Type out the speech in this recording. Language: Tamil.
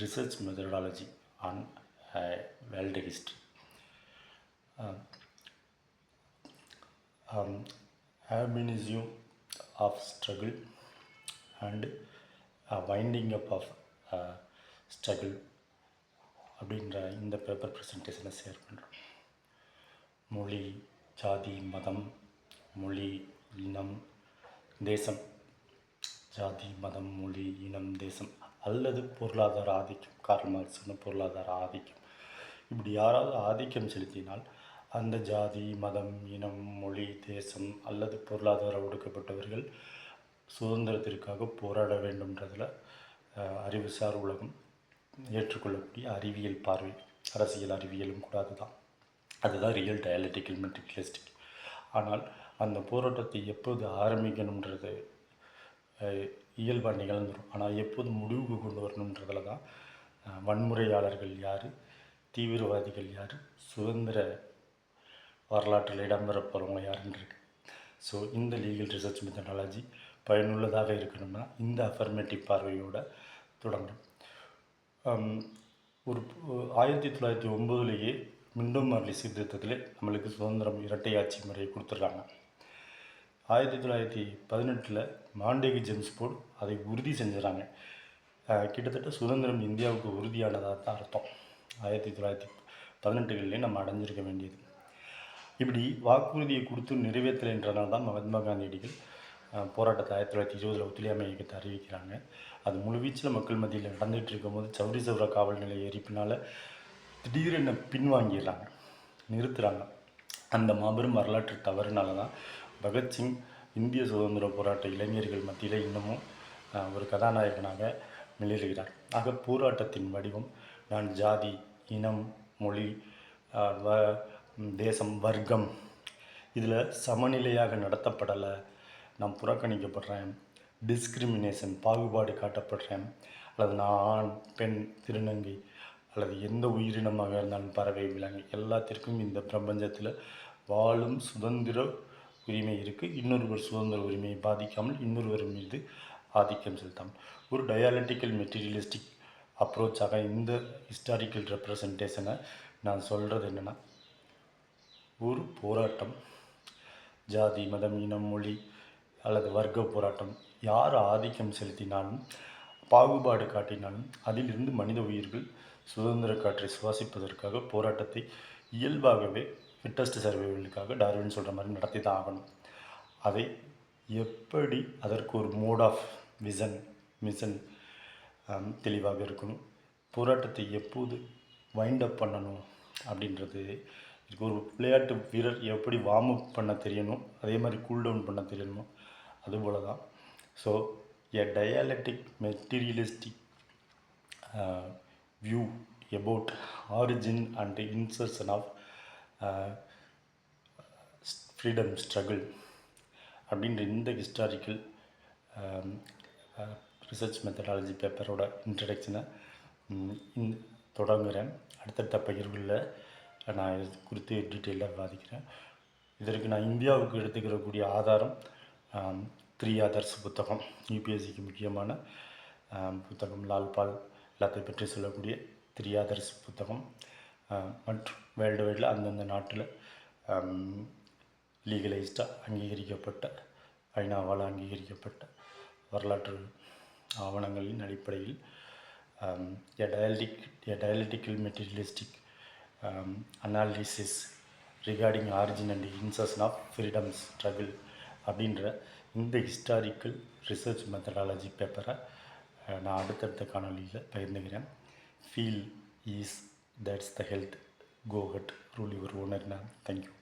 research methodology on uh, world history. Um, um, Albinism of struggle and uh, winding up of uh, struggle அப்படின்ற இந்த பேப்பர் ப்ரெசன்டேஷனை ஷேர் பண்ணுறோம் மொழி ஜாதி மதம் மொழி இனம் தேசம் ஜாதி மதம் மொழி இனம் தேசம் அல்லது பொருளாதார ஆதிக்கம் கார்ல் சொன்ன பொருளாதார ஆதிக்கம். இப்படி யாராவது ஆதிக்கம் செலுத்தினால் அந்த ஜாதி மதம் இனம் மொழி தேசம் அல்லது பொருளாதார ஒடுக்கப்பட்டவர்கள் சுதந்திரத்திற்காக போராட வேண்டும்ன்றதில் அறிவுசார் உலகம் ஏற்றுக்கொள்ளக்கூடிய அறிவியல் பார்வை அரசியல் அறிவியலும் கூட அதுதான். அதுதான் ரியல் டயலட்டிக்கல் மெட்ரிகுலஸ்டிக் ஆனால் அந்த போராட்டத்தை எப்போது ஆரம்பிக்கணுன்றது இயல்பாக நிகழ்ந்துடும் ஆனால் எப்போது முடிவுக்கு கொண்டு வரணுன்றதுல தான் வன்முறையாளர்கள் யார் தீவிரவாதிகள் யார் சுதந்திர வரலாற்றில் இடம்பெற போகிறவங்க யாருன்னு இருக்கு ஸோ இந்த லீகல் ரிசர்ச் மெத்தடாலஜி பயனுள்ளதாக இருக்கணும்னா இந்த அஃபர்மேட்டிவ் பார்வையோட தொடங்கணும். ஒரு ஆயிரத்தி தொள்ளாயிரத்தி ஒம்பதுலேயே மிண்டும் மார்லி சீர்திருத்தத்தில் நம்மளுக்கு சுதந்திரம் இரட்டை ஆட்சி முறையை கொடுத்துருக்காங்க. ஆயிரத்தி தொள்ளாயிரத்தி பதினெட்டில் மாண்டேகி ஜேம்ஸ் போர்டு அதை உறுதி செஞ்சுறாங்க. கிட்டத்தட்ட சுதந்திரம் இந்தியாவுக்கு உறுதியானதாக தான் அர்த்தம். ஆயிரத்தி தொள்ளாயிரத்தி பதினெட்டுகள்லேயே நம்ம அடைஞ்சிருக்க வேண்டியது. இப்படி வாக்குறுதியை கொடுத்து நிறைவேற்றலைன்றனால தான் மகாத்மா காந்தியடிகள் போராட்டத்தை ஆயிரத்தி தொள்ளாயிரத்தி இருபதில் ஒத்துழையாமை இயக்கத்தை அறிவிக்கிறாங்க. அது முழுவீச்சில் மக்கள் மத்தியில் நடந்துகிட்டு இருக்கும்போது சௌரி சௌரா காவல் நிலைய எரிப்பினால் திடீரென பின்வாங்கிடுறாங்க நிறுத்துகிறாங்க அந்த மாபெரும் வரலாற்று தவறுனால தான் பகத்சிங் இந்திய சுதந்திர போராட்ட இளைஞர்கள் மத்தியில் இன்னமும் ஒரு கதாநாயகனாக மிளிர்கிறார் ஆக போராட்டத்தின் வடிவம் நான் ஜாதி இனம் மொழி வ தேசம் வர்க்கம் இதில் சமநிலையாக நடத்தப்படலை. நான் புறக்கணிக்கப்படுறேன். டிஸ்கிரிமினேஷன் பாகுபாடு காட்டப்படுறேன். அல்லது நான் ஆண் பெண் திருநங்கை அல்லது எந்த உயிரினமாக இருந்தாலும் பறவை விலங்கு எல்லாத்திற்கும் இந்த பிரபஞ்சத்தில் வாழும் சுதந்திர உரிமை இருக்குது இன்னொருவர் சுதந்திர உரிமையை பாதிக்காமல் இன்னொருவர் மீது ஆதிக்கம் செலுத்தாமல். ஒரு டயாலட்டிக்கல் மெட்டீரியலிஸ்டிக் அப்ரோச்சாக இந்த ஹிஸ்டாரிக்கல் ரெப்ரசன்டேஷனை நான் சொல்கிறது என்னென்னா ஒரு போராட்டம் ஜாதி மதம் இனம் மொழி அல்லது வர்க்க போராட்டம் யார் ஆதிக்கம் செலுத்தினாலும் பாகுபாடு காட்டினாலும் அதிலிருந்து மனித உயிர்கள் சுதந்திர காற்றை சுவாசிப்பதற்காக போராட்டத்தை இயல்பாகவே ஃபிட்டஸ்ட் சர்வைவலுக்காக டார்வின் சொல்கிற மாதிரி நடத்தி தான் ஆகணும். அதை எப்படி அதற்கு ஒரு மோட் ஆஃப் விசன் மிஷன் தெளிவாக இருக்கணும்? போராட்டத்தை எப்போது வைண்ட் அப் பண்ணணும் அப்படின்றது இதுக்கு ஒரு விளையாட்டு வீரர் எப்படி வார்ம் அப் பண்ண தெரியணும்? அதே மாதிரி கூல் டவுன் பண்ண தெரியணும்? அதுபோல் தான் so a dialectic materialistic view about origin and insertion of freedom struggle அப்படின்ற இந்த ஹிஸ்டாரிக்கல் ரிசர்ச் மெத்தடாலஜி பேப்பரோட இன்ட்ரடக்ஷனை தொடங்குகிறேன் அடுத்தடுத்த பகிர்வுகளில் நான் இது குறித்து டீட்டெயிலாக விவாதிக்கிறேன். இதற்கு நான் இந்தியாவுக்கு எடுத்துக்கிறக்கூடிய ஆதாரம் த்ரீ ஆதர்ஸ் புத்தகம் யூபிஎஸ்சிக்கு முக்கியமான புத்தகம் லால்பால் எல்லாத்தையும் பற்றி சொல்லக்கூடிய த்ரீ ஆதர்ஸ் புத்தகம். மற்றும் வேர்ல்டு வைடில் அந்தந்த நாட்டில் லீகலைஸ்டாக அங்கீகரிக்கப்பட்ட ஐநாவால் அங்கீகரிக்கப்பட்ட வரலாற்று ஆவணங்களின் அடிப்படையில் a dialectic a dialectical materialistic analysis regarding origin and insertion of freedom struggle அப்படின்ற இந்த ஹிஸ்டாரிக்கல் ரிசர்ச் மெத்தடாலஜி பேப்பரை நான் அடுத்தடுத்த காணொலியில் பகிர்ந்துக்கிறேன். Feel is that's the health go ahead rule your own and thank you.